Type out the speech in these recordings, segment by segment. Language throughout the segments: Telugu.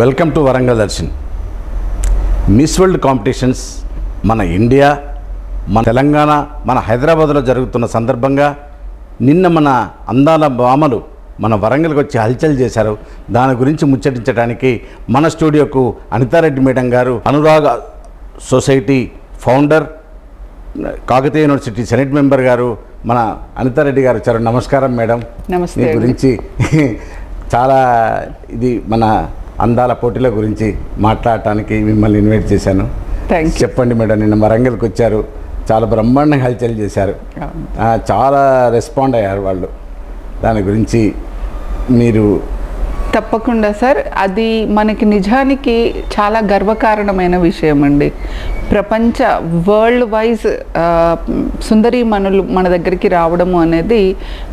Welcome to Warangal Darshan miss world competitions మన ఇండియా మన తెలంగాణ మన హైదరాబాద్లో జరుగుతున్న సందర్భంగా నిన్న మన అందాల భామలు మన వరంగల్కి వచ్చి హల్చల్ చేశారు. దాని గురించి ముచ్చటించడానికి మన స్టూడియోకు అనితారెడ్డి మేడం గారు Anuraga society founder Kakatiya university senate member గారు మన అనితారెడ్డి గారు వచ్చారు. నమస్కారం మేడం. నమస్తే మీ. గురించి చాలా ఇది మన అందాల పోటీల గురించి మాట్లాడటానికి మిమ్మల్ని ఇన్వైట్ చేశాను. చెప్పండి మేడం నిన్న వరంగల్కి వచ్చారు. చాలా బ్రహ్మాండంగా హల్చల్ చేశారు. చాలా రెస్పాండ్ అయ్యారు వాళ్ళు. దాని గురించి మీరు తప్పకుండా సార్ అది మనకి నిజానికి చాలా గర్వకారణమైన విషయం అండి ప్రపంచ వరల్డ్ వైజ్ సుందరి మనులు మన దగ్గరికి రావడము అనేది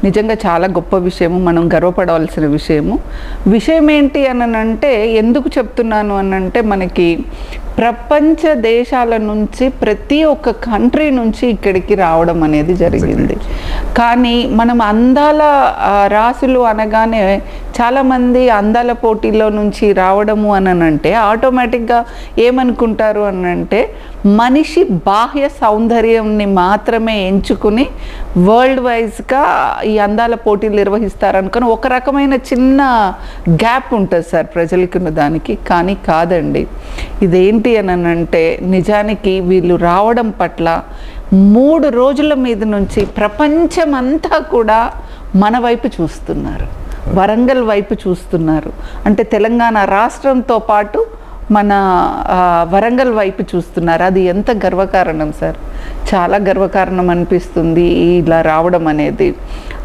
నిజంగా చాలా గొప్ప విషయము మనం గర్వపడవలసిన విషయము. విషయం ఏంటి అని అంటే ఎందుకు చెప్తున్నాను అని అంటే మనకి ప్రపంచ దేశాల నుంచి ప్రతి ఒక్క కంట్రీ నుంచి ఇక్కడికి రావడం అనేది జరిగింది. కానీ మనం అందాల రాసులు అనగానే చాలామంది అందాల పోటీలో నుంచి రావడము అని అంటే ఆటోమేటిక్గా ఏమనుకుంటారు అని అంటే మనిషి బాహ్య సౌందర్యంని మాత్రమే ఎంచుకుని వరల్డ్ వైజ్గా ఈ అందాల పోటీలు నిర్వహిస్తారనుకొని ఒక రకమైన చిన్న గ్యాప్ ఉంటుంది సార్ ప్రజలకి ఉన్న దానికి. కానీ కాదండి. ఇదేంటి అని అంటే నిజానికి వీళ్ళు రావడం పట్ల మూడు రోజుల మీద నుంచి ప్రపంచమంతా కూడా మన వైపు చూస్తున్నారు. వరంగల్ వైపు చూస్తున్నారు. అంటే తెలంగాణ రాష్ట్రంతో పాటు మన వరంగల్ వైపు చూస్తున్నారు. అది ఎంత గర్వకారణం సార్? చాలా గర్వకారణం అనిపిస్తుంది ఇలా రావడం అనేది.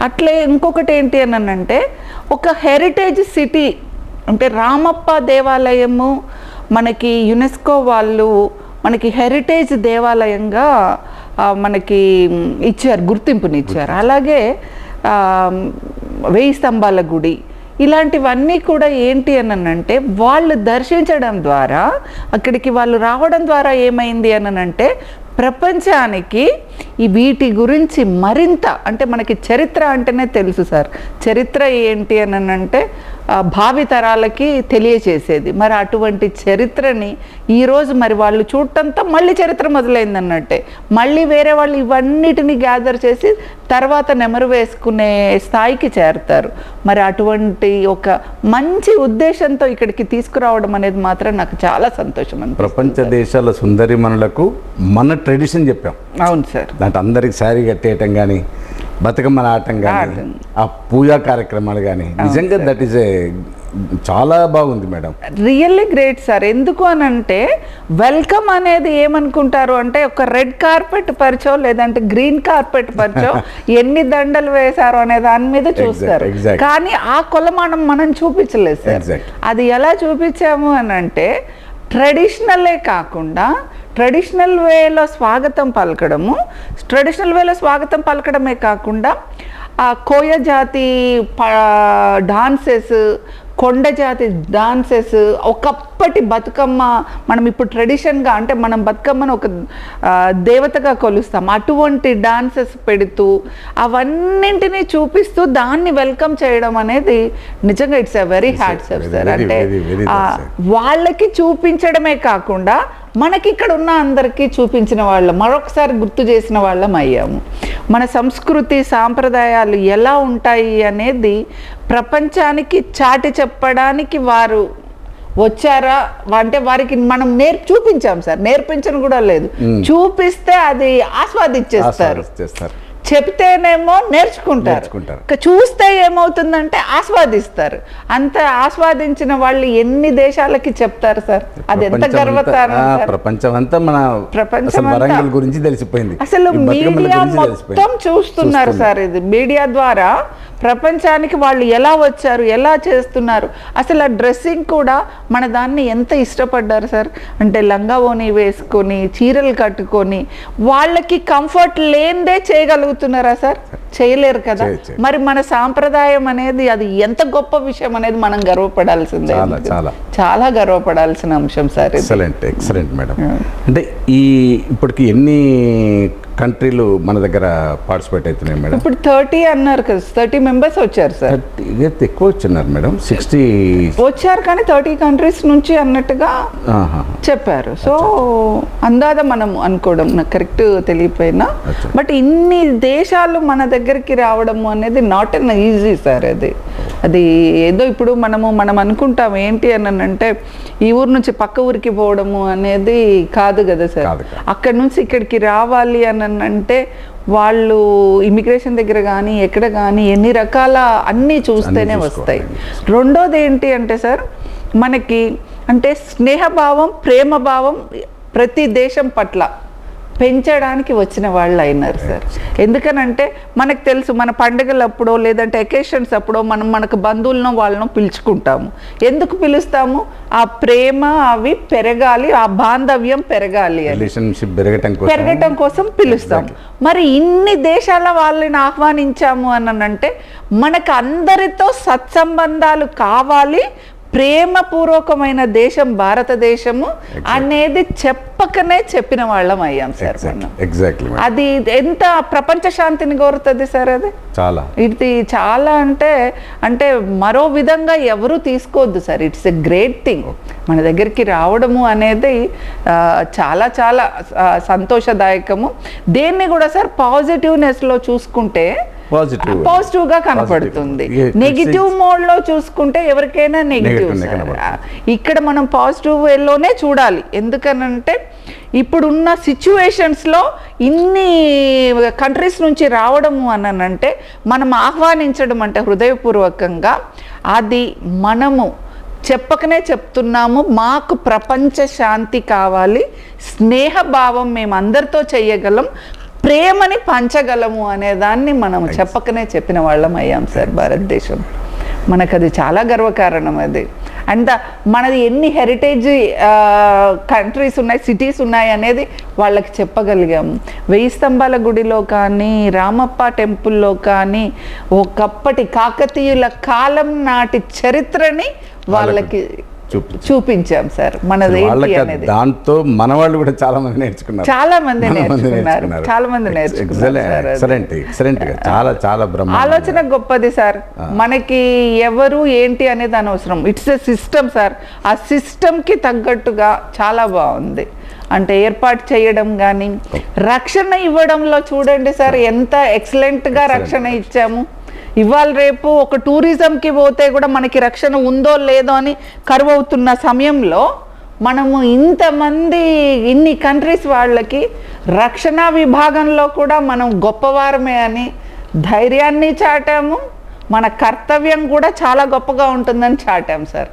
అట్లే ఇంకొకటి ఏంటి అని అంటే ఒక హెరిటేజ్ సిటీ అంటే రామప్ప దేవాలయము మనకి యునెస్కో వాళ్ళు మనకి హెరిటేజ్ దేవాలయంగా మనకి ఇచ్చారు గుర్తింపునిచ్చారు. అలాగే వెయ్యి స్తంభాల గుడి ఇలాంటివన్నీ కూడా ఏంటి అని అంటే వాళ్ళు దర్శించడం ద్వారా అక్కడికి వాళ్ళు రావడం ద్వారా ఏమైంది అని అంటే ప్రపంచానికి ఈ వీటి గురించి మరింత అంటే మనకి చరిత్ర అంటేనే తెలుసు సార్. చరిత్ర ఏంటి అని అంటే భావి తరాలకి తెలియచేసేది. మరి అటువంటి చరిత్రని ఈరోజు మరి వాళ్ళు చూడటంతో మళ్ళీ చరిత్ర మొదలైంది అన్నట్టే. మళ్ళీ వేరే వాళ్ళు ఇవన్నిటిని గ్యాదర్ చేసి తర్వాత నెమరు వేసుకునే స్థాయికి చేరుతారు. మరి అటువంటి ఒక మంచి ఉద్దేశంతో ఇక్కడికి తీసుకురావడం అనేది మాత్రం నాకు చాలా సంతోషం అనిపిస్తుంది. ప్రపంచ దేశాల సుందరిమణులకు మన ట్రెడిషన్ చెప్పాం. అవును సార్. దాంట్లో అందరికి శారీ కట్టేయటం కానీ బతుకమ్మన ఆటం కానీ. ఆ పూజా కార్యక్రమాలు కానీ నిజంగా దట్ ఈస్ ఏ చాలా బాగుంది మేడం రియల్లీ గ్రేట్ సార్ ఎందుకు అని అంటే వెల్కమ్ అనేది ఏమనుకుంటారు అంటే ఒక రెడ్ కార్పెట్ పరిచో లేదంటే గ్రీన్ కార్పెట్ పరిచో ఎన్ని దండలు వేశారు అనే దాని మీద చూస్తారు. కానీ ఆ కొలమానం మనం చూపించలేదు సార్. అది ఎలా చూపించాము అని అంటే ట్రెడిషనలే కాకుండా ట్రెడిషనల్ వేలో స్వాగతం పలకడము ట్రెడిషనల్ వేలో స్వాగతం పలకడమే కాకుండా ఆ కోయ జాతి డాన్సెస్ కొండ జాతి డాన్సెస్ ఒకప్పటి బతుకమ్మ మనం ఇప్పుడు ట్రెడిషన్గా అంటే మనం బతుకమ్మను ఒక దేవతగా కొలుస్తాం. అటువంటి డాన్సెస్ పెడుతూ అవన్నింటినీ చూపిస్తూ దాన్ని వెల్కమ్ చేయడం అనేది నిజంగా it's a very hats sir. అంటే. వాళ్ళకి చూపించడమే కాకుండా మనకి ఇక్కడ ఉన్న అందరికీ చూపించిన వాళ్ళం మరొకసారి గుర్తు చేసిన వాళ్ళం అయ్యాము. మన సంస్కృతి సాంప్రదాయాలు ఎలా ఉంటాయి అనేది ప్రపంచానికి చాటి చెప్పడానికి వారు వచ్చారా? అంటే వారికి మనం నేర్ చూపించాం సార్. నేర్పించను కూడా లేదు. చూపిస్తే అది ఆస్వాదించేస్తారు చేస్తారు చెప్తేనేమో నేర్చుకుంటారు. చూస్తే ఏమవుతుందంటే ఆస్వాదిస్తారు. అంత ఆస్వాదించిన వాళ్ళు ఎన్ని దేశాలకి చెప్తారు సార్? అది ఎంత ఆ, సార్? ప్రపంచమంతా మన వరంగల్ గురించి తెలిసిపోయింది. అసలు మీడియా మొత్తం. చూస్తున్నారు. సార్ ఇది. మీడియా ద్వారా ప్రపంచానికి వాళ్ళు ఎలా వచ్చారు ఎలా చేస్తున్నారు? అసలు ఆ డ్రెస్సింగ్ కూడా మన దాన్ని ఎంత ఇష్టపడ్డారు సార్? అంటే లంగా ఓని వేసుకొని చీరలు కట్టుకొని వాళ్ళకి కంఫర్ట్ లేనిదే చేయగలుగుతున్నారా సార్? చేయలేరు కదా. మరి మన సాంప్రదాయం అనేది అది ఎంత గొప్ప విషయం అనేది మనం గర్వపడాల్సిందే. చాలా, చాలా. గర్వపడాల్సిన అంశం సార్ ఎక్సలెంట్ ఎక్సలెంట్ మేడం అంటే ఈ ఇప్పటికి ఎన్ని కంట్రీలు మన దగ్గర పార్టిసిపేట్ అవుతున్నాయి మేడం. ఇప్పుడు థర్టీ అన్నారు కదా థర్టీ మెంబర్స్ వచ్చారు సార్. ఎక్కువ వచ్చినారు మేడం సిక్స్టీ. వచ్చారు కానీ థర్టీ కంట్రీస్ నుంచి అన్నట్టుగా చెప్పారు. సో అందాద మనం అనుకోవడం నాకు కరెక్ట్ తెలియపోయినా. బట్ ఇన్ని దేశాలు మన దగ్గరికి రావడము అనేది నాట్ ఎన్ ఈజీ సార్ అది. అది ఏదో ఇప్పుడు మనము మనం అనుకుంటాం ఏంటి అని అంటే ఈ ఊరు నుంచి పక్క ఊరికి పోవడము అనేది కాదు కదా సార్. అక్కడి నుంచి ఇక్కడికి రావాలి అని అంటే వాళ్ళు ఇమిగ్రేషన్ దగ్గర కానీ ఎక్కడ కానీ ఎన్ని రకాల అన్నీ చూస్తేనే వస్తాయి. రెండోది ఏంటి అంటే సార్ మనకి అంటే స్నేహభావం ప్రేమ భావం ప్రతి దేశం పట్ల పెంచడానికి వచ్చిన వాళ్ళు అయినారు సార్ ఎందుకనంటే మనకు తెలుసు మన పండుగలప్పుడో లేదంటే ఎకేషన్స్ అప్పుడో మనం మనకు బంధువులను వాళ్ళను పిలుచుకుంటాము. ఎందుకు పిలుస్తాము? ఆ ప్రేమ అవి పెరగాలి ఆ బాంధవ్యం పెరగాలి రిలేషన్షిప్ పెరగటం కోసం. పెరగటం కోసం పిలుస్తాం. మరి ఇన్ని దేశాల వాళ్ళని ఆహ్వానించాము అని అంటే మనకు అందరితో సత్సంబంధాలు కావాలి ప్రేమపూర్వకమైన దేశం భారతదేశము అనేది చెప్పకనే చెప్పిన వాళ్ళం అయ్యాం సార్ ఎగ్జాక్ట్లీ అది ఎంత ప్రపంచ శాంతిని కోరుతుంది సార్ అది? చాలా. ఇది చాలా అంటే అంటే మరో విధంగా ఎవరు తీసుకోవద్దు sir. It's a great thing మన దగ్గరికి రావడము అనేది చాలా చాలా సంతోషదాయకము. దేన్ని కూడా సార్ పాజిటివ్నెస్లో చూసుకుంటే పాజిటివ్ పాజిటివ్గా కనపడుతుంది. నెగిటివ్ మోడ్లో చూసుకుంటే ఎవరికైనా నెగిటివ్. ఇక్కడ మనం పాజిటివ్ వేలోనే చూడాలి. ఎందుకనంటే ఇప్పుడున్న సిచ్యువేషన్స్లో ఇన్ని కంట్రీస్ నుంచి రావడము అనంటే మనం ఆహ్వానించడం అంటే హృదయపూర్వకంగా అది మనము చెప్పకనే చెప్తున్నాము. మాకు ప్రపంచ శాంతి కావాలి. స్నేహభావం మేము అందరితో చెయ్యగలం ప్రేమని పంచగలము అనే దాన్ని మనం చెప్పకనే చెప్పిన వాళ్ళం అయ్యాం సార్ భారతదేశం. మనకు అది చాలా గర్వకారణం అది. అండ్ మనది ఎన్ని హెరిటేజ్ కంట్రీస్ ఉన్నాయి సిటీస్ ఉన్నాయి అనేది వాళ్ళకి చెప్పగలిగాము వెయ్యి స్తంభాల గుడిలో కానీ రామప్ప టెంపుల్లో కానీ ఒకప్పటి కాకతీయుల కాలం నాటి చరిత్రని వాళ్ళకి చూపించాం. సార్. మనది అనేది. దాంతో మన వాళ్ళు కూడా చాలా మంది నేర్చుకున్నారు. చాలా మంది నేర్చుకున్నారు. చాలా మంది నేర్చుకున్నారు సార్ అది. ఎక్సలెంట్ ఎక్సలెంట్గా చాలా చాలా బ్రహ్మ ఆలోచన గొప్పది సార్. మనకి ఎవరు ఏంటి అనేది అనవసరం ఇట్స్ ఎ సిస్టమ్ సార్. ఆ సిస్టమ్కి తగ్గట్టుగా చాలా బాగుంది. అంటే ఏర్పాటు చేయడం కానీ రక్షణ ఇవ్వడంలో చూడండి సార్ ఎంత ఎక్సలెంట్గా రక్షణ ఇచ్చాము. ఇవాళ రేపు ఒక టూరిజంకి పోతే కూడా మనకి రక్షణ ఉందో లేదో అని కరువు అవుతున్న సమయంలో మనము ఇంతమంది ఇన్ని కంట్రీస్ వాళ్ళకి రక్షణ విభాగంలో కూడా మనం గొప్పవారమే అని ధైర్యాన్ని చాటాము. మన కర్తవ్యం కూడా చాలా గొప్పగా ఉంటుందని చాటాం సార్.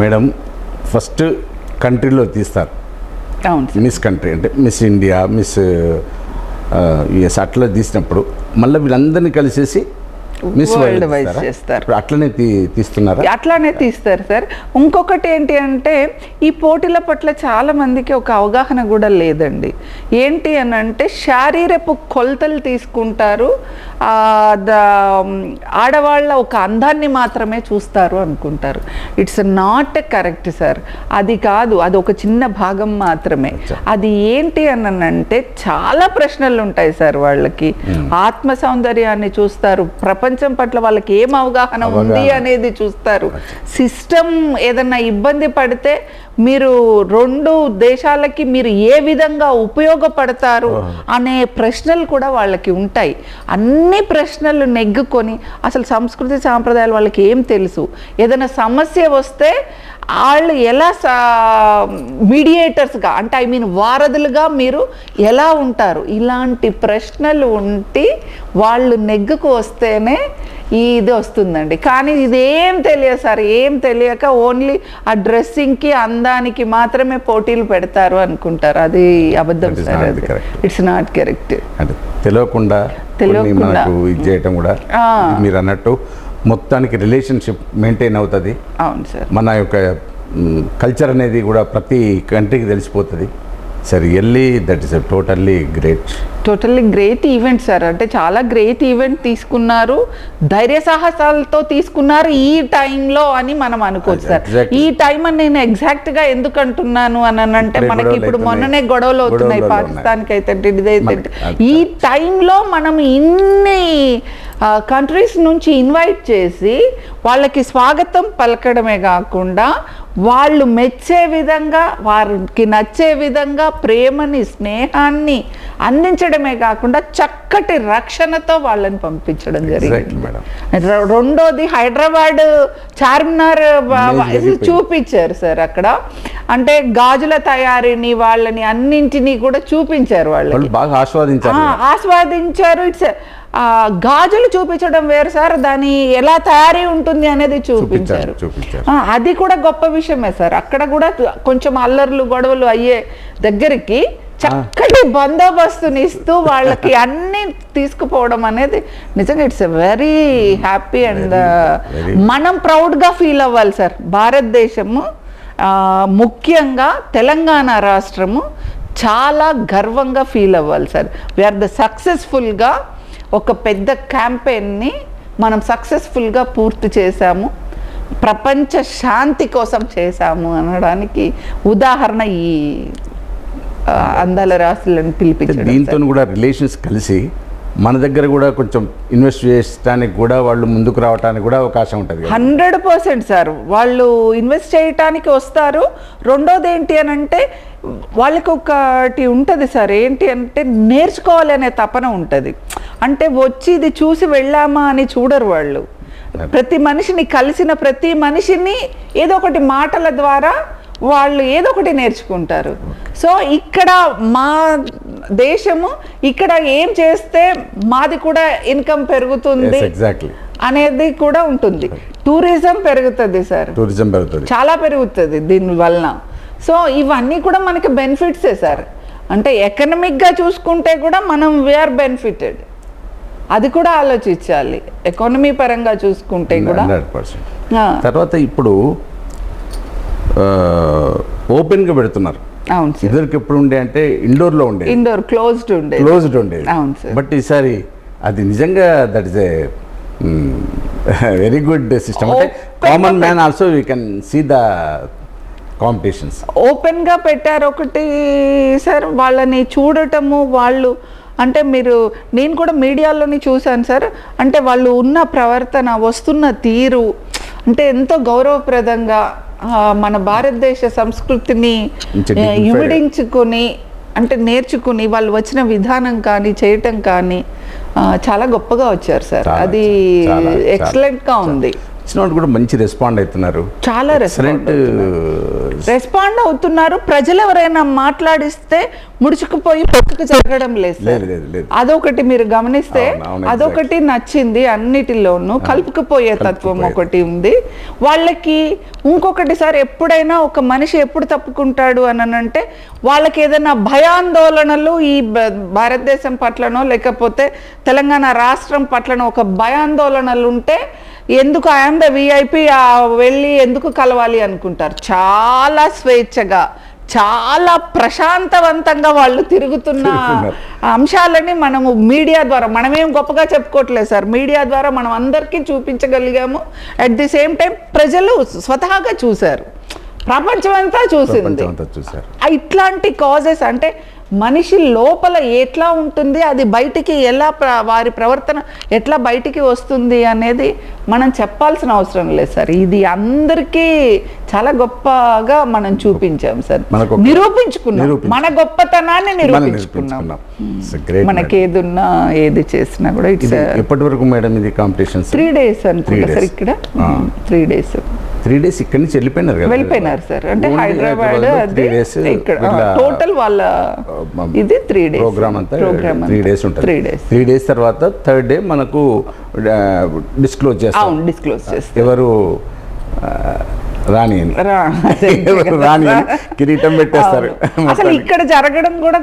మేడం ఫస్ట్ కంట్రీలో తీస్తారు. అవును మిస్ కంట్రీ అంటే మిస్ ఇండియా మిస్ యుఎస్ అట్లా తీసినప్పుడు మళ్ళీ వీళ్ళందరినీ కలిసేసి మిస్ వరల్డ్ తీస్తారా? చేస్తారు. అట్లనే తీస్తున్నారా? అట్లానే తీస్తారు సార్. ఇంకొకటి ఏంటి అంటే ఈ పోటీల పట్ల చాలా మందికి ఒక అవగాహన కూడా లేదండి. ఏంటి అని అంటే శారీరపు కొలతలు తీసుకుంటారు. ఆడవాళ్ళ ఒక అందాన్ని మాత్రమే చూస్తారు అనుకుంటారు. It's not correct sir. అది కాదు అది ఒక చిన్న భాగం మాత్రమే. అది ఏంటి అని అంటే చాలా ప్రశ్నలు ఉంటాయి సార్ వాళ్ళకి. ఆత్మ సౌందర్యాన్ని చూస్తారు ప్రపంచం పట్ల వాళ్ళకి ఏం అవగాహన ఉంది. అనేది చూస్తారు సిస్టమ్ ఏదన్నా ఇబ్బంది పడితే మీరు రెండు దేశాలకి మీరు ఏ విధంగా ఉపయోగపడతారు అనే ప్రశ్నలు కూడా వాళ్ళకి ఉంటాయి. అన్ని ప్రశ్నలు నెగ్గుకొని అసలు సంస్కృతి సాంప్రదాయాలు వాళ్ళకి ఏం తెలుసు? ఏదైనా సమస్య వస్తే వాళ్ళు ఎలా మీడియేటర్స్గా అంటే ఐ మీన్ వారధులుగా మీరు ఎలా ఉంటారు? ఇలాంటి ప్రశ్నలు ఉండి వాళ్ళు నెగ్గుకు వస్తేనే ఇది వస్తుందండి. కానీ ఇదేం తెలియదు సార్. ఏం తెలియక ఓన్లీ ఆ డ్రెస్సింగ్కి అందానికి మాత్రమే పోటీలు పెడతారు అనుకుంటారు. అది అబద్ధం సార్. ఇట్స్ నాట్ కరెక్ట్ అంటే తెలియకుండా తెలియకుండా. ఇది చేయటం కూడా. మీరు అన్నట్టు మొత్తానికి రిలేషన్షిప్ మెయింటైన్ అవుతుంది. అవును సార్. మన యొక్క కల్చర్ అనేది కూడా ప్రతి కంట్రీకి తెలిసిపోతుంది. Sir really that is totally great totally great event sir అంటే చాలా గ్రేట్ ఈవెంట్ తీసుకున్నారు. ధైర్య సాహసాలతో తీసుకున్నారు ఈ టైంలో అని మనం అనుకోవచ్చు సార్. ఈ టైం అని నేను ఎగ్జాక్ట్గా ఎందుకు అంటున్నాను అని అంటే మనకి ఇప్పుడు. మొన్ననే గొడవలు అవుతున్నాయి. పాకిస్తాన్కి అయితే ఇదైతే ఈ టైంలో మనం ఇన్ని కంట్రీస్ నుంచి ఇన్వైట్ చేసి వాళ్ళకి స్వాగతం పలకడమే కాకుండా వాళ్ళు మెచ్చే విధంగా వారికి నచ్చే విధంగా ప్రేమని స్నేహాన్ని అందించడమే కాకుండా చక్కటి రక్షణతో వాళ్ళని పంపించడం జరిగింది. రెండోది హైదరాబాద్ చార్మినార్. చూపించారు సార్ అక్కడ. అంటే గాజుల తయారీని వాళ్ళని అన్నింటినీ కూడా చూపించారు వాళ్ళు బాగా ఆస్వాదించారు. ఆస్వాదించారు. ఇట్స్ గాజులు చూపించడం వేరు సార్. దాని ఎలా తయారీ ఉంటుంది అనేది చూపించారు. అది కూడా గొప్ప విషయమే సార్. అక్కడ కూడా కొంచెం అల్లర్లు గొడవలు అయ్యే దగ్గరికి చక్కటి బందోబస్తుని ఇస్తూ వాళ్ళకి అన్ని తీసుకుపోవడం అనేది నిజంగా ఇట్స్ వెరీ హ్యాపీ అండ్ మనం ప్రౌడ్గా ఫీల్ అవ్వాలి సార్ భారతదేశము ముఖ్యంగా తెలంగాణ రాష్ట్రము చాలా గర్వంగా ఫీల్ అవ్వాలి సార్ వీఆర్ ద సక్సెస్ఫుల్గా ఒక పెద్ద క్యాంపెయిన్ని మనం సక్సెస్ఫుల్గా పూర్తి చేశాము. ప్రపంచ శాంతి కోసం చేశాము అనడానికి ఉదాహరణ ఈ అందాల రాసులను పిలిపించడం దీంతో. కూడా రిలేషన్స్ కలిసి మన దగ్గర కూడా కొంచెం ఇన్వెస్ట్ చేయడానికి కూడా వాళ్ళు ముందుకు రావడానికి కూడా అవకాశం ఉంటుంది. Hundred percent sir. వాళ్ళు ఇన్వెస్ట్ చేయటానికి వస్తారు. రెండోది ఏంటి అని అంటే వాళ్ళకి ఒకటి ఉంటుంది సార్. ఏంటి అంటే నేర్చుకోవాలి అనే తపన ఉంటుంది. అంటే వచ్చి ఇది చూసి వెళ్ళామా అని చూడరు వాళ్ళు. ప్రతి మనిషిని కలిసిన ప్రతి మనిషిని ఏదో ఒకటి మాటల ద్వారా వాళ్ళు ఏదో ఒకటి నేర్చుకుంటారు. సో ఇక్కడ మా దేశము ఇక్కడ ఏం చేస్తే మాది కూడా ఇన్కమ్ పెరుగుతుంది exactly. అనేది కూడా ఉంటుంది. టూరిజం పెరుగుతుంది సార్ టూరిజం పెరుగుతుంది. చాలా పెరుగుతుంది దీని వలన. సో ఇవన్నీ కూడా మనకి బెనిఫిట్సే సార్ అంటే ఎకనమిక్గా చూసుకుంటే కూడా మనం వీఆర్ బెనిఫిటెడ్ అది కూడా ఆలోచించాలి. ఎకానమీ పరంగా చూసుకుంటే కూడా. తర్వాత ఇప్పుడు ఓపెన్గా పెడుతున్నారు. అవును సార్. ఇదివరకు ఎప్పుడు ఉండే అంటే ఇండోర్లో ఉండే ఇండోర్ క్లోజ్డ్ ఉండేది. క్లోజ్డ్ ఉండేది. అవును సార్. బట్ ఈసారి అది నిజంగా that is a very good system అంటే common man also we can see the competitions ఓపెన్గా పెట్టారు ఒకటి సార్ వాళ్ళని చూడటము వాళ్ళు అంటే మీరు నేను కూడా మీడియాలోని చూశాను సార్ అంటే వాళ్ళు ఉన్న ప్రవర్తన వస్తున్న తీరు అంటే ఎంతో గౌరవప్రదంగా మన భారతదేశ సంస్కృతిని. ఇమిడించుకొని అంటే నేర్చుకుని వాళ్ళు వచ్చిన విధానం కానీ చేయటం కానీ చాలా గొప్పగా వచ్చారు సార్. అది ఎక్సలెంట్గా ఉంది. ఇచ్చిన వాళ్ళు కూడా మంచి రెస్పాండ్ అవుతున్నారు. చాలా ఎక్సలెంట్ రెస్పాండ్ రెస్పాండ్ అవుతున్నారు. ప్రజలు ఎవరైనా మాట్లాడిస్తే ముడుచుకుపోయి పక్కకు జరగడం లేదు. అదొకటి మీరు గమనిస్తే అదొకటి నచ్చింది అన్నిటిలోనూ. కలుపుకుపోయే తత్వం. ఒకటి ఉంది. వాళ్ళకి ఇంకొకటి సార్ ఎప్పుడైనా ఒక మనిషి ఎప్పుడు తప్పుకుంటాడు అని అంటే వాళ్ళకి ఏదైనా భయాందోళనలు ఈ భారతదేశం పట్లనో లేకపోతే తెలంగాణ రాష్ట్రం పట్లనో ఒక భయాందోళనలు ఉంటే ఎందుకు ఐఎమ్ ద విఐపి వెళ్ళి ఎందుకు కలవాలి అనుకుంటారు? చాలా స్వేచ్ఛగా చాలా ప్రశాంతవంతంగా వాళ్ళు తిరుగుతున్న. అంశాలని మనము మీడియా ద్వారా మనమేం గొప్పగా చెప్పుకోవట్లేదు సార్. మీడియా ద్వారా మనం అందరికీ చూపించగలిగాము. అట్ ది సేమ్ టైం ప్రజలు స్వతహాగా చూశారు. ప్రపంచం అంతా చూశారు. ఆ ఇట్లాంటి కాజెస్ అంటే మనిషి లోపల ఎట్లా ఉంటుంది అది బయటికి ఎలా వారి ప్రవర్తన ఎట్లా బయటికి వస్తుంది అనేది మనం చెప్పాల్సిన అవసరం లేదు సార్. ఇది అందరికీ చాలా గొప్పగా మనం చూపించాం సార్. నిరూపించుకున్నాం. నిరూపించు- మన గొప్పతనాన్ని నిరూపించుకున్నాం. నిరూపించుకున్నాం. గ్రేట్ మనకి ఏది ఉన్నా ఏది చేసినా కూడా ఇట్స్ ఎప్పటి వరకు మేడం ఇది కాంపిటీషన్స్ త్రీ డేస్ అనుకుంటా సార్. ఇక్కడ. త్రీ డేస్ త్రీ డేస్ ఇక్కడి నుంచి వెళ్ళిపోయినారు కదా. వెళ్ళిపోయినారు సార్. అంటే హైదరాబాద్ three days ఇక్కడ టోటల్ వాళ్ళ ఇది త్రీ డేస్ ప్రోగ్రామ్ అంతా ప్రోగ్రామ్ త్రీ డేస్ ఉంటుంది. త్రీ డేస్ త్రీ డేస్ తర్వాత థర్డ్ డే మనకు డిస్క్లోజ్ చేస్తాం డిస్క్లోజ్ చేస్తారు. ఎవరు రాణి రాణి కిరీటం పెట్టేస్తారు. అసలు. ఇక్కడ జరగడం కూడా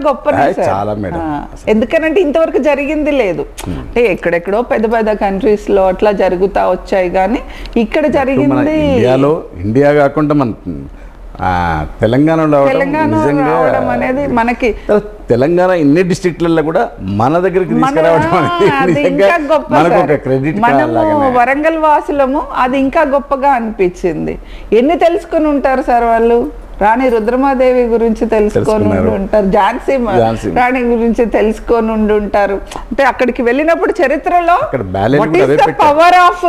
సార్ చాలా మేడం. ఎందుకనంటే ఇంతవరకు జరిగింది లేదు అంటే ఎక్కడెక్కడో పెద్ద పెద్ద కంట్రీస్లో అట్లా జరుగుతా వచ్చాయి కానీ ఇక్కడ జరిగింది ఇండియాలో ఇండియా కాకుండా మన తెలంగాణలో రావడం అనేది మనకి తెలంగాణ ఇన్ని డిస్ట్రిక్ట్లలో కూడా మన దగ్గరికి మనకు సార్. ఒక క్రెడిట్ మనము వరంగల్ వాసులము అది ఇంకా గొప్పగా అనిపించింది ఎన్ని తెలుసుకుని ఉంటారు సార్ వాళ్ళు రాణి రుద్రమాదేవి గురించి తెలుసుకొని ఉంటారు ఝాన్సీ. రాణి గురించి తెలుసుకొని ఉండి ఉంటారు అంటే అక్కడికి వెళ్ళినప్పుడు చరిత్రలో. పవర్ ఆఫ్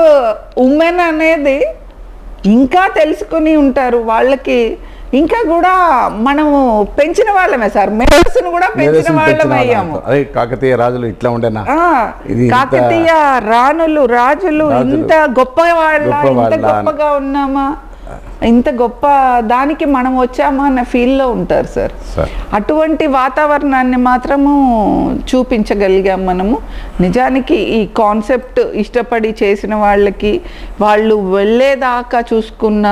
ఉమెన్ అనేది ఇంకా తెలుసుకుని ఉంటారు వాళ్ళకి. ఇంకా కూడా మనము పెంచిన వాళ్ళమే సార్. మేధస్సును కూడా పెంచిన వాళ్ళం అయ్యాము. అదే కాకతీయ రాజులు ఇట్లా ఉండేనా? కాకతీయ రాణులు రాజులు. ఇంత గొప్ప వాళ్ళ ఇంత వాళ్ళ. గొప్పగా ఉన్నామా? ఇంత గొప్ప దానికి మనం వచ్చామా అన్న ఫీల్లో ఉంటారు సార్. అటువంటి వాతావరణాన్ని మాత్రము చూపించగలిగాం మనము. నిజానికి ఈ కాన్సెప్ట్ ఇష్టపడి చేసిన వాళ్ళకి వాళ్ళు వెళ్ళేదాకా చూసుకున్న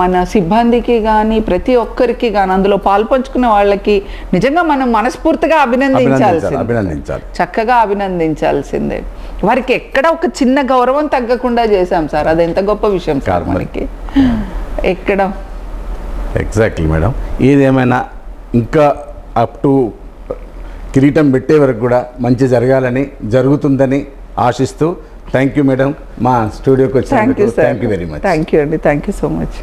మన సిబ్బందికి కానీ ప్రతి ఒక్కరికి కానీ అందులో పాల్పంచుకున్న వాళ్ళకి నిజంగా మనం మనస్ఫూర్తిగా అభినందించాలి అభినందించాల్సింది అభినందించాలి. చక్కగా అభినందించాల్సిందే. వారికి ఎక్కడ ఒక చిన్న గౌరవం తగ్గకుండా చేశాం సార్. అది ఎంత గొప్ప విషయం సార్. మనకి. ఎక్కడ? Exactly madam. ఏదేమైనా ఇంకా అప్ టు కిరీటం పెట్టే వరకు కూడా మంచి జరగాలని జరుగుతుందని ఆశిస్తూ థ్యాంక్ యూ మేడం. మా స్టూడియోకి వచ్చినందుకు sir thank you very much thank you అండి. Thank you so much